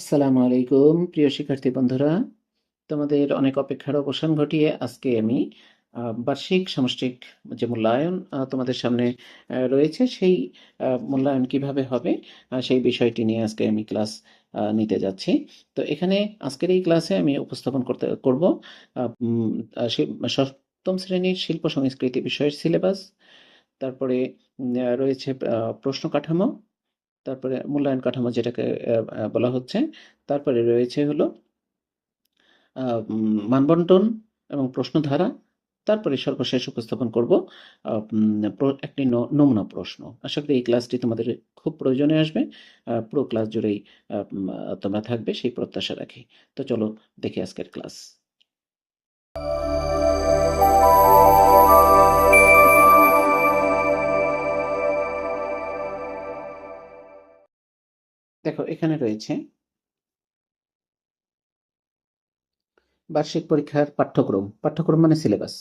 আসসালামু আলাইকুম, প্রিয় শিক্ষার্থী বন্ধুরা। তোমাদের অনেক অপেক্ষার অবসান ঘটিয়ে আজকে আমি বার্ষিক সামষ্টিক যে মূল্যায়ন তোমাদের সামনে রয়েছে, সেই মূল্যায়ন কীভাবে হবে সেই বিষয়টি নিয়ে আজকে আমি ক্লাস নিতে যাচ্ছি। তো এখানে আজকের এই ক্লাসে আমি উপস্থাপন করতে, করব সপ্তম শ্রেণির শিল্প সংস্কৃতি বিষয়ের সিলেবাস। তারপরে রয়েছে প্রশ্ন কাঠামো। তারপরে মূল্যায়ন কাঠামো যেটাকে বলা হচ্ছে, তারপরে রয়েছে হলো মানবন্টন এবং প্রশ্নধারা। তারপরে সর্বশেষ উপস্থাপন করব একটি নমুনা প্রশ্ন। আশা করি এই ক্লাসটি তোমাদের খুব প্রয়োজনে আসবে পুরো ক্লাস জুড়েই তোমরা থাকবে সেই প্রত্যাশা রাখি। তো চলো দেখি আজকের ক্লাস। দেখো, এখানে রয়েছে বার্ষিক পরীক্ষার পাঠ্যক্রম। পাঠ্যক্রম মানে সিলেবাস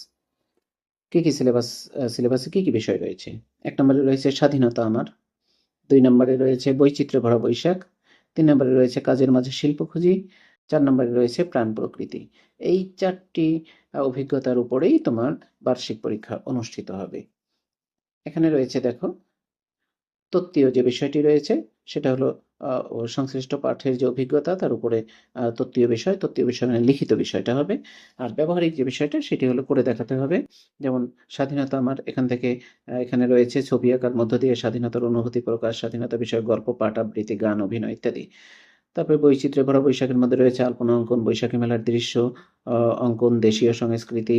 কি কি সিলেবাস সিলেবাসে কি কি বিষয় রয়েছে? এক নম্বরে রয়েছে স্বাধীনতা আমার, দুই নম্বরে রয়েছে বৈচিত্র্য ভরা বৈশাখ, তিন নম্বরে রয়েছে কাজের মাঝে শিল্প খুঁজি, চার নম্বরে রয়েছে প্রাণ প্রকৃতি। এই চারটি অভিজ্ঞতার উপরেই তোমার বার্ষিক পরীক্ষা অনুষ্ঠিত হবে। এখানে রয়েছে দেখো, তত্ত্বীয় যে বিষয়টি রয়েছে, সেটা হলো ও সংশ্লিষ্ট পাঠের যে অভিজ্ঞতা, তার উপরে তত্ত্বীয় বিষয় তত্ত্বীয় বিষয় মানে লিখিত বিষয়টা হবে। আর ব্যবহারিক যে বিষয়টা, সেটি হলো করে দেখাতে হবে। যেমন, স্বাধীনতা আমার এখান থেকে এখানে রয়েছে ছবি আঁকার মধ্য দিয়ে স্বাধীনতার অনুভূতি প্রকাশ, স্বাধীনতা বিষয়ক গল্প, পাঠ, আবৃত্তি, গান, অভিনয় ইত্যাদি। তারপরে বৈচিত্র্য ভরা বৈশাখের মধ্যে রয়েছে আলপনা অঙ্কন, বৈশাখী মেলার দৃশ্য অঙ্কন, দেশীয় সংস্কৃতি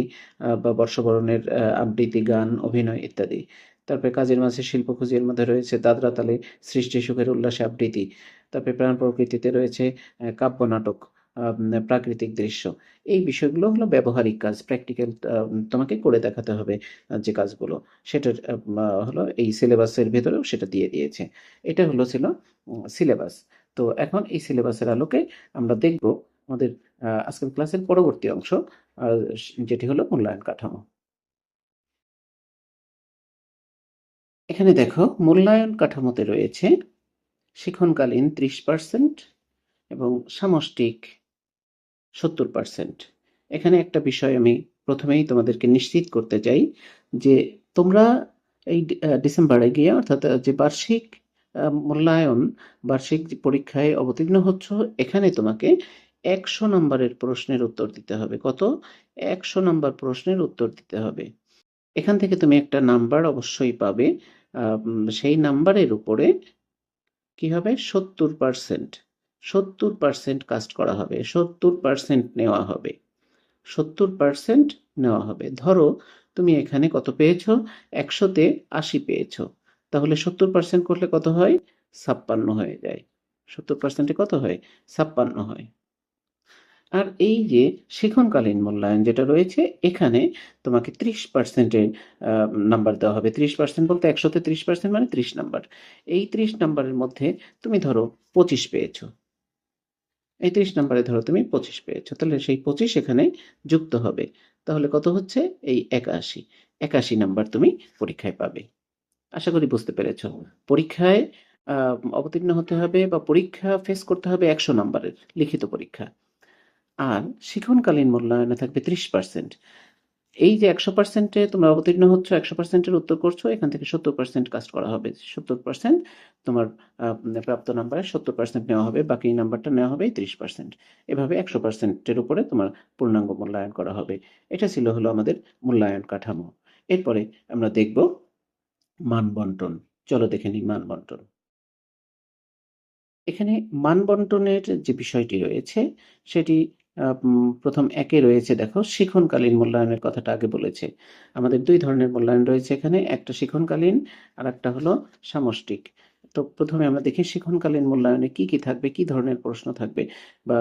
বা বর্ষবরণের আবৃত্তি, গান, অভিনয় ইত্যাদি। তারপরে কাজের মাঝে শিল্প খুঁজির মধ্যে রয়েছে দাদরা তালে সৃষ্টি সুখের উল্লাসে আবৃত্তি। তারপরে প্রাণ প্রকৃতিতে রয়েছে কাব্য নাটক প্রাকৃতিক দৃশ্য। এই বিষয়গুলো হলো ব্যবহারিক কাজ প্র্যাকটিক্যাল তোমাকে করে দেখাতে হবে যে কাজগুলো। আহ, হলো এই সিলেবাসের ভেতরেও সেটা দিয়ে দিয়েছে। এটা হলো ছিল সিলেবাস। তো এখন এই সিলেবাসের আলোকে আমরা দেখব আমাদের আজকের ক্লাসের পরবর্তী অংশ যেটি হলো মূল্যায়ন কাঠামো। এখানে দেখো মূল্যায়ন কাঠামোতে রয়েছে শিক্ষণকালীন ত্রিশ পার্সেন্ট এবং সামষ্টিক সত্তর পার্সেন্ট। এখানে একটা বিষয় আমি প্রথমেই তোমাদেরকে নিশ্চিত করতে চাই যে তোমরা এই ডিসেম্বরে গিয়ে অর্থাৎ যে বার্ষিক মূল্যায়ন বার্ষিক পরীক্ষায় অবতীর্ণ হচ্ছ, এখানে তোমাকে একশো নম্বরের প্রশ্নের উত্তর দিতে হবে। কত? একশো নম্বর প্রশ্নের উত্তর দিতে হবে। এখান থেকে তুমি একটা নাম্বার অবশ্যই পাবে। সেই নাম্বারের উপরে কি হবে? সত্তর পার্সেন্ট সত্তর পার্সেন্ট কাস্ট করা হবে, সত্তর পার্সেন্ট নেওয়া হবে, সত্তর পার্সেন্ট নেওয়া হবে। ধরো তুমি এখানে কত পেয়েছ? একশোতে আশি পেয়েছ। তাহলে সত্তর পার্সেন্ট করলে কত হয়? ছাপ্পান্ন হয়ে যায়। সত্তর পার্সেন্টে কত হয়? ছাপ্পান্ন হয়। আর এই যে শিক্ষণকালীন মূল্যায়ন যেটা রয়েছে, এখানে তোমাকে ত্রিশ পার্সেন্টের নাম্বার দেওয়া হবে। ত্রিশ পার্সেন্ট বলতে একশোতে ত্রিশ পার্সেন্ট মানে ত্রিশ নাম্বার এই ত্রিশ নাম্বারের মধ্যে তুমি ধরো পঁচিশ পেয়েছ। এই ত্রিশ নাম্বারে ধরো তুমি পঁচিশ পেয়েছ। তাহলে সেই পঁচিশ এখানে যুক্ত হবে। তাহলে কত হচ্ছে? এই একাশি। একাশি নাম্বার তুমি পরীক্ষায় পাবে। আশা করি বুঝতে পেরেছ। পরীক্ষায় অবতীর্ণ হতে হবে বা পরীক্ষা ফেস করতে হবে একশো নাম্বারের লিখিত পরীক্ষা। আর শিখনকালীন মূল্যায়নে থাকবে ত্রিশ পার্সেন্ট এই যে একশো পার্সেন্টে তোমরা অবতীর্ণ হচ্ছ, একশো পার্সেন্টের উত্তর করছ, এখান থেকে সত্তর পার্সেন্ট কাজ করা হবে। সত্তর পার্সেন্ট তোমার প্রাপ্ত নাম্বারে সত্তর পার্সেন্ট নেওয়া হবে, বাকি নাম্বারটা নেওয়া হবে ত্রিশ পার্সেন্ট এভাবে একশো পার্সেন্টের উপরে তোমার পূর্ণাঙ্গ মূল্যায়ন করা হবে। এটা ছিল হলো আমাদের মূল্যায়ন কাঠামো। এরপরে আমরা দেখব মান বন্টন। চলো দেখে নিই মান বন্টন। এখানে মান বন্টনের যে বিষয়টি রয়েছে, সেটি প্রথম একে রয়েছে, দেখো, শিখনকালীন মূল্যায়নের কথাটা আগে বলেছে। আমাদের দুই ধরনের মূল্যায়ন রয়েছে এখানে, একটা শিখনকালীন আর একটা হলো সামষ্টিক। তো প্রথমে আমরা দেখি শিক্ষণকালীন মূল্যায়নে কি কি থাকবে, কি ধরনের প্রশ্ন থাকবে বা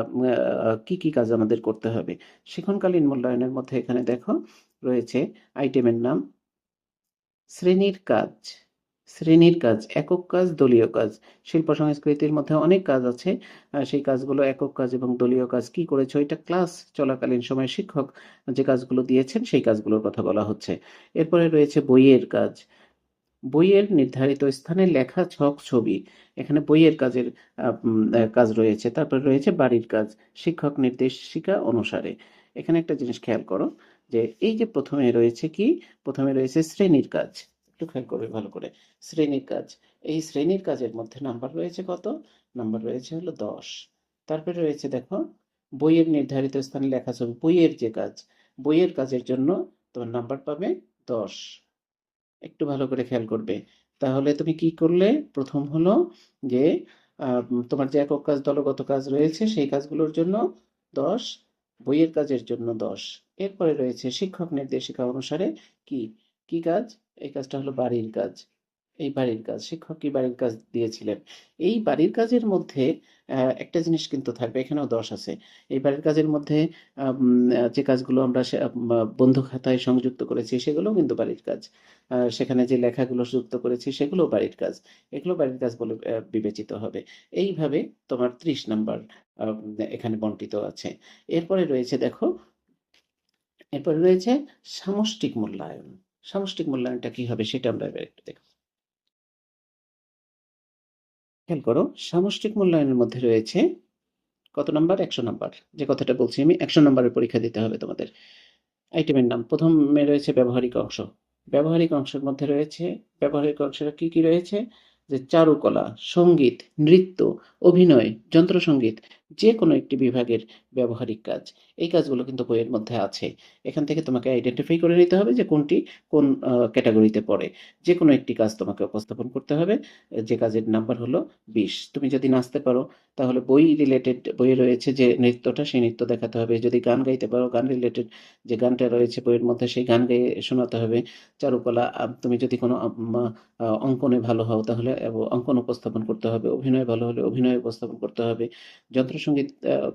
কি কি কাজ আমাদের করতে হবে। শিক্ষণকালীন মূল্যায়নের মধ্যে এখানে দেখো, রয়েছে আইটেমের নাম, শ্রেণির কাজ। শ্রেণির কাজ, একক কাজ, দলীয় কাজ। শিল্প সংস্কৃতির মধ্যে অনেক কাজ আছে। সেই কাজগুলো একক কাজ এবং দলীয় কাজ কি করেছ? এটা ক্লাস চলাকালীন সময় শিক্ষক যে কাজগুলো দিয়েছেন, সেই কাজগুলোর কথা বলা হচ্ছে। এরপরে রয়েছে বইয়ের কাজ। বইয়ের নির্ধারিত স্থানে লেখা ছক ছবি। এখানে বইয়ের কাজের কাজ রয়েছে। তারপরে রয়েছে বাড়ির কাজ, শিক্ষক নির্দেশিকা অনুসারে। এখানে একটা জিনিস খেয়াল করো যে, এই যে প্রথমে রয়েছে কি? প্রথমে রয়েছে শ্রেণির কাজ। একটু খেয়াল করবে ভালো করে। শ্রেণির কাজ। এই শ্রেণির কাজের মধ্যে নাম্বার রয়েছে কত? নাম্বার রয়েছে হলো দশ। তারপরে রয়েছে দেখো, বইয়ের নির্ধারিত স্থানে লেখা ছবি বইয়ের যে কাজ, বইয়ের কাজের জন্য তোমার নাম্বার পাবে দশ। একটু ভালো করে খেয়াল করবে। তাহলে তুমি কি করলে? প্রথম হলো যে তোমার যে একক কাজ, দলগত কাজ রয়েছে, সেই কাজগুলোর জন্য দশ, বইয়ের কাজের জন্য দশ। এরপরে রয়েছে শিক্ষক নির্দেশিকা অনুসারে কি? কি কাজ? এই কাজটা হলো বাড়ির কাজ। এই বাড়ির কাজ, শিক্ষক কি বাড়ির কাজ দিয়েছিলেন। এই বাড়ির কাজের মধ্যে একটা জিনিস কিন্তু থাকবে, এখানেও দশ আছে। এই বাড়ির কাজের মধ্যে যে কাজগুলো আমরা বন্ধু খাতায় সংযুক্ত করেছি, সেগুলোও কিন্তু বাড়ির কাজ। সেখানে যে লেখাগুলো যুক্ত করেছি সেগুলো বাড়ির কাজ। এগুলো বাড়ির কাজ বলে বিবেচিত হবে। এইভাবে তোমার ত্রিশ নাম্বার এখানে বন্টিত আছে। এরপরে রয়েছে, দেখো, এরপরে রয়েছে সামষ্টিক মূল্যায়ন। সামষ্টিক মূল্যায়নটা কি হবে সেটা আমরা এবার একটু দেখব। খেয়াল করো, সামষ্টিক মূল্যায়নের মধ্যে রয়েছে কত নাম্বার? একশো নাম্বার। যে কথাটা বলছি আমি, একশো নাম্বারের পরীক্ষা দিতে হবে তোমাদের। আইটেমের নাম, প্রথমে রয়েছে ব্যবহারিক অংশ। ব্যবহারিক অংশের মধ্যে রয়েছে, ব্যবহারিক অংশের কি কি রয়েছে? যে চারুকলা, সংগীত, নৃত্য, অভিনয়, যন্ত্রসঙ্গীত যে কোনো একটি বিভাগের ব্যবহারিক কাজ। এই কাজগুলো কিন্তু বইয়ের মধ্যে আছে। এখান থেকে তোমাকে আইডেন্টিফাই করে নিতে হবে যে কোনটি কোন ক্যাটাগরিতে পড়ে। যে কোনো একটি কাজ তোমাকে উপস্থাপন করতে হবে। যে কাজের নাম্বার হলো বিশ। তুমি যদি নাচতে পারো, তাহলে বই রিলেটেড বইয়ে রয়েছে যে নৃত্যটা, সেই নৃত্য দেখাতে হবে। যদি গান গাইতে পারো, গান রিলেটেড যে গানটা রয়েছে বইয়ের মধ্যে, সেই গান গাইয়ে শোনাতে হবে। চারুকলা তুমি যদি কোনো অঙ্কনে ভালো হও, তাহলে অঙ্কন উপস্থাপন করতে হবে। অভিনয় ভালো হলে অভিনয় উপস্থাপন করতে হবে। যন্ত্রসঙ্গীত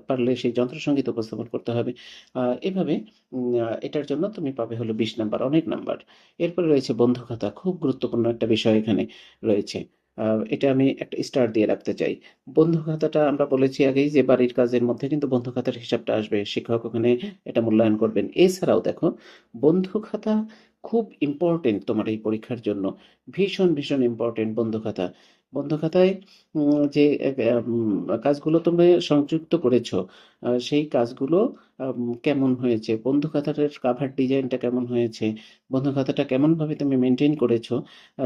পারলে সেই যন্ত্রসঙ্গীত উপস্থাপন করতে হবে। এভাবে এটার জন্য তুমি পাবে হলো বিশ নাম্বার, অনেক নাম্বার। এরপরে রয়েছে বন্ধু খাতা, খুব গুরুত্বপূর্ণ একটা বিষয় এখানে রয়েছে। এটা আমি একটা স্টার দিয়ে রাখতে চাই। বন্ধু খাতাটা আমরা বলেছি আগেই যে বাড়ির কাজের মধ্যে কিন্তু বন্ধু খাতার হিসাবটা আসবে, শিক্ষক ওখানে এটা মূল্যায়ন করবেন। এছাড়াও দেখো, বন্ধু খাতা খুব ইম্পর্টেন্ট তোমার এই পরীক্ষার জন্য। ভীষণ ভীষণ ইম্পর্টেন্ট বন্ধু খাতা খাতায় যে কাজগুলো তুমি সংযুক্ত করেছ সেই কাজগুলো কেমন হয়েছে? বন্ধু খাতাটার কাভার ডিজাইনটা কেমন হয়েছে? বন্ধু খাতাটা কেমন ভাবে তুমি মেনটেন করেছ?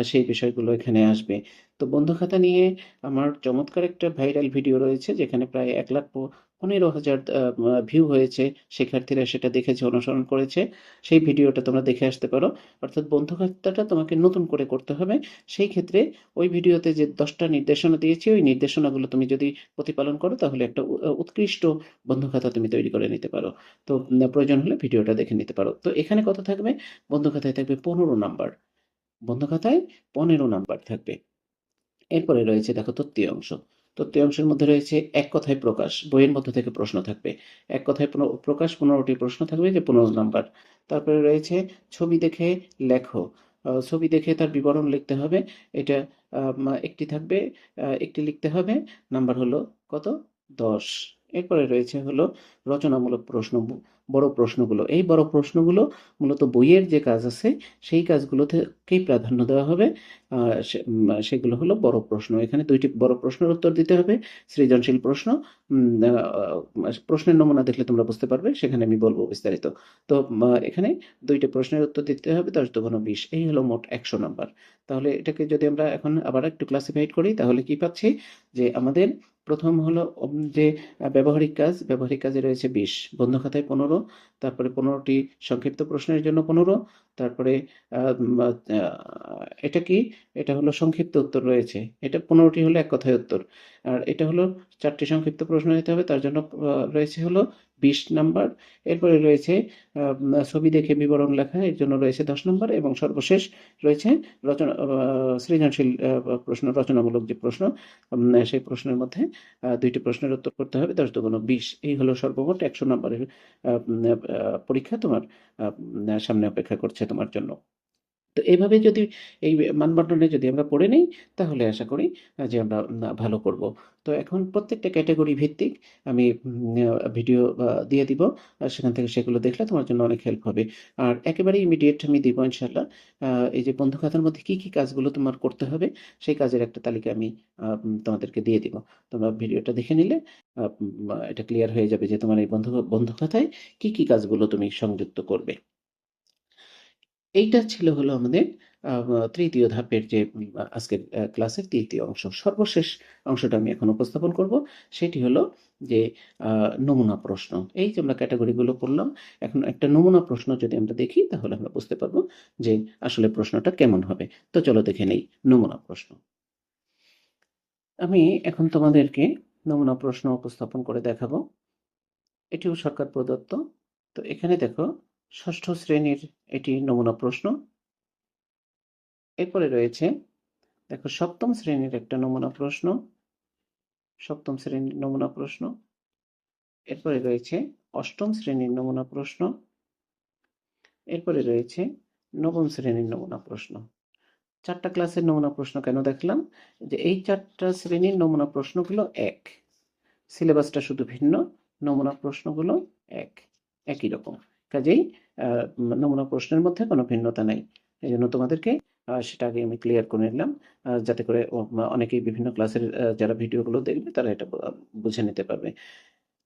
সেই বিষয়গুলো এখানে আসবে। তো বন্ধু খাতা নিয়ে আমার চমৎকার একটা ভাইরাল ভিডিও রয়েছে, যেখানে প্রায় এক লাখ পনেরো হাজার ভিউ হয়েছে। শিক্ষার্থীরা সেটা দেখেছে, অনুসরণ করেছে। সেই ভিডিওটা তোমরা দেখে আসতে পারো। অর্থাৎ বন্ধু খাতাটা তোমাকে নতুন করে করতে হবে। সেই ক্ষেত্রে ওই ভিডিওতে যে দশটা নির্দেশনা দিয়েছি, ওই নির্দেশনাগুলো তুমি যদি প্রতিপালন করো, তাহলে একটা উৎকৃষ্ট বন্ধু খাতা তুমি তৈরি করে নিতে পারো। তো প্রয়োজন হলে ভিডিওটা দেখে নিতে পারো। তো এখানে কত থাকবে বন্ধু খাতায় থাকবে পনেরো নাম্বার। বন্ধু খাতায় পনেরো নাম্বার থাকবে। এরপরে রয়েছে, দেখো তত্ত্বীয় অংশ। তত্ত্বীয় অংশের মধ্যে রয়েছে এক কথায় প্রকাশ, বইয়ের মধ্যে থেকে প্রশ্ন থাকবে। এক কথায় প্রকাশ পনেরোটি প্রশ্ন থাকবে যে পনেরো নাম্বার। তারপরে রয়েছে ছবি দেখে লেখো। ছবি দেখে তার বিবরণ লিখতে হবে। এটা একটি থাকবে একটি লিখতে হবে। নাম্বার হলো কত? দশ। এরপরে রয়েছে হলো রচনামূলক প্রশ্ন, বড় প্রশ্নগুলো। এই বড় প্রশ্নগুলো মূলত বইয়ের যে কাজ আছে, সেই কাজগুলো থেকেই প্রাধান্য দেওয়া হবে। সেগুলো হলো বড় প্রশ্ন। এখানে দুইটি বড় প্রশ্নের উত্তর দিতে হবে, সৃজনশীল প্রশ্ন প্রশ্নের নমুনা দেখলে তোমরা বুঝতে পারবে, সেখানে আমি বলব বিস্তারিত। তো এখানে দুইটা প্রশ্নের উত্তর দিতে হবে, দশ দুগুণ বিশ। এই হলো মোট একশো নাম্বার। তাহলে এটাকে যদি আমরা এখন আবার একটু ক্লাসিফাইড করি, তাহলে কি পাচ্ছি? যে আমাদের প্রথম হলো যে ব্যবহারিক কাজ ব্যবহারিক কাজে রয়েছে বিশ। বন্ধ খাতায় পনেরো। তারপরে পনেরোটি সংক্ষিপ্ত প্রশ্নের জন্য পনেরো, তারপরে এটা কি? এটা হলো সংক্ষিপ্ত উত্তর রয়েছে। এটা পনেরোটি হলো এক কথায় উত্তর। আর এটা হলো চারটি সংক্ষিপ্ত প্রশ্ন দিতে হবে, তার জন্য রয়েছে হলো বিশ নাম্বার। এরপরে রয়েছে ছবি দেখে বিবরণ লেখা, এর জন্য রয়েছে দশ নম্বর এবং সর্বশেষ রয়েছে রচনা সৃজনশীল প্রশ্ন, রচনামূলক যে প্রশ্ন সেই প্রশ্নের মধ্যে দুইটি প্রশ্নের উত্তর করতে হবে। দশ দুগুণ বিশ, এই হলো সর্বমোট একশো নম্বরের পরীক্ষা তোমার সামনে অপেক্ষা করছে তোমার জন্য। তো এইভাবে যদি এই মানবন্টনে যদি আমরা পড়ে নিই, তাহলে আশা করি যে আমরা ভালো করব। তো এখন প্রত্যেকটা ক্যাটাগরি ভিত্তিক আমি ভিডিও দিয়ে দিব। আর সেখান থেকে সেগুলো দেখলে তোমার জন্য অনেক হেল্প হবে। আর একেবারে ইমিডিয়েট আমি দিব ইনশাল্লাহ এই যে বন্ধু খাতার মধ্যে কি কি কাজগুলো তোমার করতে হবে, সেই কাজের একটা তালিকা আমি তোমাদেরকে দিয়ে দিব। তোমরা ভিডিওটা দেখে নিলে এটা ক্লিয়ার হয়ে যাবে যে তোমার এই বন্ধু বন্ধু খাতায় কি কি কাজগুলো তুমি সংযুক্ত করবে। এইটা ছিল হলো আমাদের তৃতীয় ধাপের যে আজকের ক্লাসের তৃতীয় অংশ। সর্বশেষ অংশটা আমি এখন উপস্থাপন করব। সেটি হলো যে নমুনা প্রশ্ন। এই যে আমরা ক্যাটাগরিগুলো পড়লাম, এখন একটা নমুনা প্রশ্ন যদি আমরা দেখি, তাহলে আমরা বুঝতে পারব যে আসলে প্রশ্নটা কেমন হবে। তো চলো দেখে নেই, নমুনা প্রশ্ন। আমি এখন তোমাদেরকে নমুনা প্রশ্ন উপস্থাপন করে দেখাবো। এটিও সরকার প্রদত্ত। তো এখানে দেখো ষষ্ঠ শ্রেণির এটি নমুনা প্রশ্ন। এরপরে রয়েছে, দেখো সপ্তম শ্রেণির একটা নমুনা প্রশ্ন। সপ্তম শ্রেণির নমুনা প্রশ্ন। এরপরে রয়েছে অষ্টম শ্রেণির নমুনা প্রশ্ন। এরপরে রয়েছে নবম শ্রেণির নমুনা প্রশ্ন। চারটা ক্লাসের নমুনা প্রশ্ন কেন দেখলাম? যে এই চারটা শ্রেণির নমুনা প্রশ্নগুলো এক। সিলেবাসটা শুধু ভিন্ন, নমুনা প্রশ্নগুলো এক। একই রকম। কাজেই নমুনা প্রশ্নের মধ্যে কোনো ভিন্নতা নাই। এই জন্য তোমাদেরকে সেটা আগে আমি ক্লিয়ার করে নিলাম যাতে করে অনেকেই বিভিন্ন ক্লাসের যারা ভিডিওগুলো দেখবে, তারা এটা বুঝে নিতে পারবে।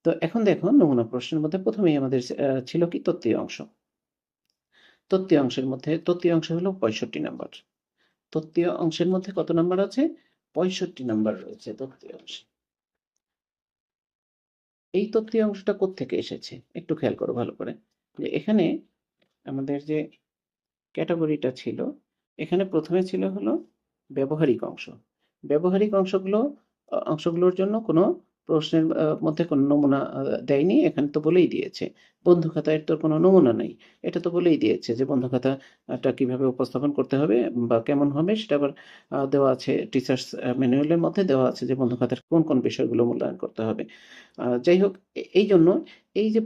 তো এখন দেখো, নমুনা প্রশ্নের মধ্যে প্রথমেই আমাদের ছিল কি তত্ত্বীয় অংশ? তত্ত্বীয় অংশের মধ্যে, তত্ত্বীয় অংশ হলো পঁয়ষট্টি নাম্বার। তত্ত্বীয় অংশের মধ্যে কত নাম্বার আছে? পঁয়ষট্টি নাম্বার রয়েছে তত্ত্বীয় অংশে। এই তত্ত্বীয় অংশটা কোত্থেকে এসেছে? একটু খেয়াল করো ভালো করে। যে এখানে আমাদের যে ক্যাটাগরিটা ছিল, এখানে প্রথমে ছিল হলো ব্যবহারিক অংশ। ব্যবহারিক অংশগুলো অংশগুলোর জন্য কোনো প্রশ্নের মধ্যে কোনো নমুনা দেয়নি, এখানে তো বলেই দিয়েছে। বন্ধু খাতায় তোর কোনো নমুনা নেই। এটা তো বলেই দিয়েছে যে বন্ধু খাতাটা কীভাবে উপস্থাপন করতে হবে বা কেমন হবে সেটা আবার দেওয়া আছে, টিচার্স ম্যানুয়ালের মধ্যে দেওয়া আছে যে বন্ধু খাতার কোন কোন বিষয়গুলো মূল্যায়ন করতে হবে। যাই হোক এই জন্য এই যে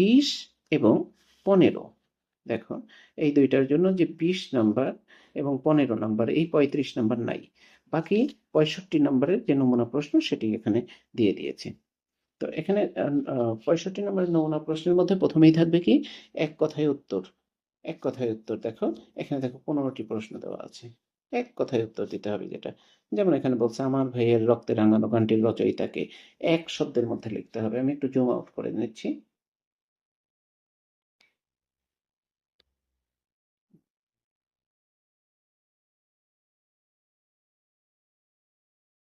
বিশ এবং পনেরো। দেখো, এই দুইটার জন্য যে বিশ নাম্বার এবং পনেরো নাম্বার, এই পঁয়ত্রিশ নাম্বার নাই। বাকি পঁয়ষট্টি নাম্বারের যে নমুনা প্রশ্ন, সেটি এখানে দিয়ে দিয়েছে। তো এখানে পঁয়ষট্টি নম্বরের নমুনা প্রশ্নের মধ্যে প্রথমেই থাকবে কি? এক কথায় উত্তর। এক কথায় উত্তর, দেখো, এখানে দেখো পনেরোটি প্রশ্ন দেওয়া আছে। এক কথায় উত্তর দিতে হবে যেটা। যেমন এখানে বলছে, আমার ভাইয়ের রক্তে রাঙানো গানটির রচয়িতাকে এক শব্দের মধ্যে লিখতে হবে। আমি একটু জুম আউট করে নিচ্ছি।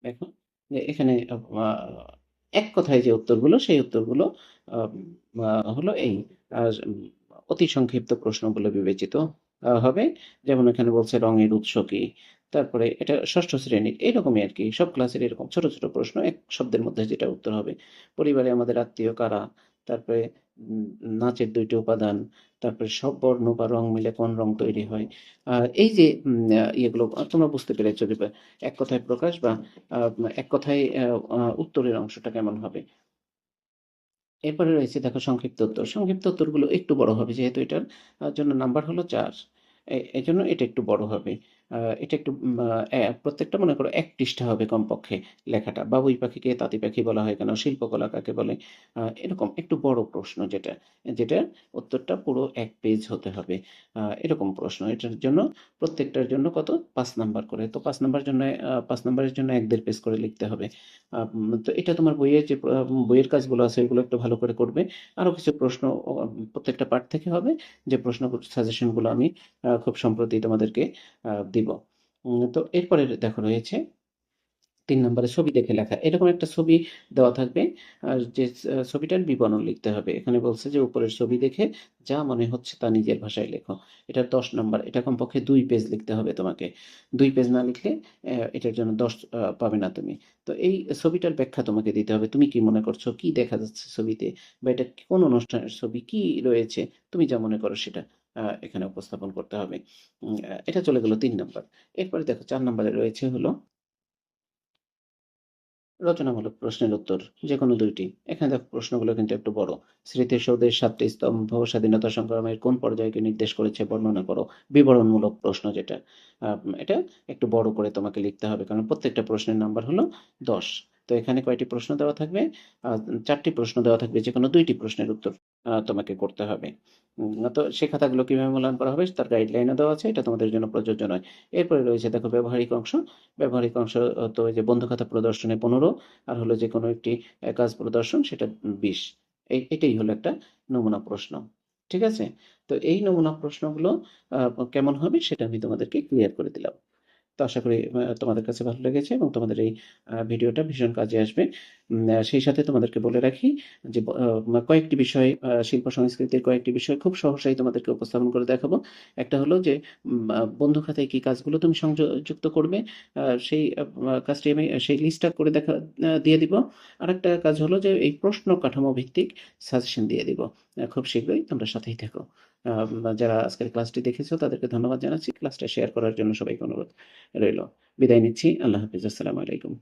দেখো যে এখানে এক কথায় যে উত্তরগুলো, সেই উত্তরগুলো হলো এই। অতি সংক্ষিপ্ত প্রশ্ন বলে বিবেচিত হবে। যেমন এখানে বলছে রঙের উৎস কি? তারপরে এটা ষষ্ঠ শ্রেণির এইরকমই আর কি। সব ক্লাসের এরকম ছোট ছোট প্রশ্ন, এক শব্দের মধ্যে যেটা উত্তর হবে। পরিবারে আমাদের আত্মীয় কারা? তারপরে নাচের দুইটি উপাদান, তারপরে সব বর্ণ বা রং মিলে কোন রং তৈরি হয়? এই যে ইয়েগুলো তোমরা বুঝতে পেরেছ যে এক কথায় প্রকাশ বা এক কথায় উত্তরের অংশটা কেমন হবে? এরপরে রয়েছে, দেখো, সংক্ষিপ্ত উত্তর। সংক্ষিপ্ত উত্তরগুলো একটু বড় হবে, যেহেতু এটার জন্য নাম্বার হলো চার। এ- এই জন্য এটা একটু বড় হবে। এটা একটু প্রত্যেকটা মনে করো এক পৃষ্ঠা হবে কমপক্ষে লেখাটা। বাবুই পাখিকে তাঁতি পাখি বলা হয় কেন শিল্পকলা কাকে বলে? এরকম একটু বড় প্রশ্ন যেটা যেটা উত্তরটা পুরো এক পেজ হতে হবে। এরকম প্রশ্ন। এটার জন্য প্রত্যেকটার জন্য কত? পাঁচ নাম্বার করে। তো পাঁচ নাম্বার জন্য পাঁচ নাম্বারের জন্য এক দেড় পেজ করে লিখতে হবে। তো এটা তোমার বইয়ের যে বইয়ের কাজগুলো আছে এগুলো একটু ভালো করে করবে। আরও কিছু প্রশ্ন প্রত্যেকটা পার্ট থেকে হবে। যে প্রশ্ন সাজেশনগুলো আমি খুব সম্প্রতি তোমাদেরকে আহ, দিব। তো এরপরে দেখো রয়েছে তিন নম্বরে ছবি দেখে লেখা। এরকম একটা ছবি দেওয়া থাকবে। আর যে ছবিটার বিবরণ লিখতে হবে। এখানে বলছে যে উপরের ছবি দেখে যা মনে হচ্ছে তা নিজের ভাষায় লেখো। এটা দশ নম্বর। এটা কমপক্ষে দুই পেজ লিখতে হবে তোমাকে। দুই পেজ না লিখলে এটার জন্য দশ পাবে না তুমি। তো এই ছবিটার ব্যাখ্যা তোমাকে দিতে হবে। তুমি কি মনে করছ? কি দেখা যাচ্ছে ছবিতে? বা এটা কোন অনুষ্ঠানের ছবি? কি রয়েছে? তুমি যা মনে করো সেটা। এখানে উপস্থাপন করতে হবে। এটা চলে গেল তিন নম্বর। এরপরে দেখো চার নম্বরে রয়েছে হলো রচনামূলক প্রশ্নের উত্তর যে কোনো দুইটি। এখানে দেখো প্রশ্নগুলো কিন্তু একটু বড়। স্মৃতিসৌধের সাতটি স্তম্ভ স্বাধীনতা সংগ্রামের কোন পর্যায়কে নির্দেশ করেছে বর্ণনা করো। বিবরণমূলক প্রশ্ন যেটা। এটা একটু বড় করে তোমাকে লিখতে হবে, কারণ প্রত্যেকটা প্রশ্নের নাম্বার হলো দশ। তো এখানে কয়টি প্রশ্ন দেওয়া থাকবে? চারটি প্রশ্ন দেওয়া থাকবে যে কোনো দুইটি প্রশ্নের উত্তর। তোমাকে করতে হবে। তো সে খাতাগুলো কীভাবে মূল্যায়ন করা হবে তার গাইডলাইনও দেওয়া আছে, এটা তোমাদের জন্য প্রযোজ্য নয়। এরপরে রয়েছে দেখো ব্যবহারিক অংশ। ব্যবহারিক অংশ তো এই যে বন্ধু খাতা প্রদর্শনে পনেরো, আর হলো যে কোনো একটি কাজ প্রদর্শন সেটা বিশ। এটাই হলো একটা নমুনা প্রশ্ন, ঠিক আছে? তো এই নমুনা প্রশ্নগুলো কেমন হবে সেটা আমি তোমাদেরকে ক্লিয়ার করে দিলাম। তো আশা করি তোমাদের কাছে ভালো লেগেছে এবং তোমাদের এই ভিডিওটা ভীষণ কাজে আসবে। সেই সাথে তোমাদেরকে বলে রাখি যে কয়েকটি বিষয় শিল্প সংস্কৃতির কয়েকটি বিষয় খুব সহসাই তোমাদেরকে উপস্থাপন করে দেখাবো। একটা হলো যে বন্ধু খাতায় কি কাজগুলো তুমি সংযুক্ত করবে সেই কাজটি আমি সেই লিস্টটা করে দেখা দিয়ে দিব। আর একটা কাজ হলো যে, এই প্রশ্ন কাঠামো ভিত্তিক সাজেশন দিয়ে দিব। খুব শীঘ্রই তোমরা সাথেই থাকো। যারা আজকের ক্লাসটি দেখেছ, তাদেরকে ধন্যবাদ জানাচ্ছি। ক্লাসটা শেয়ার করার জন্য সবাইকে অনুরোধ রইল। বিদায় নিচ্ছি। আল্লাহ হাফিজ। আসসালামু আলাইকুম।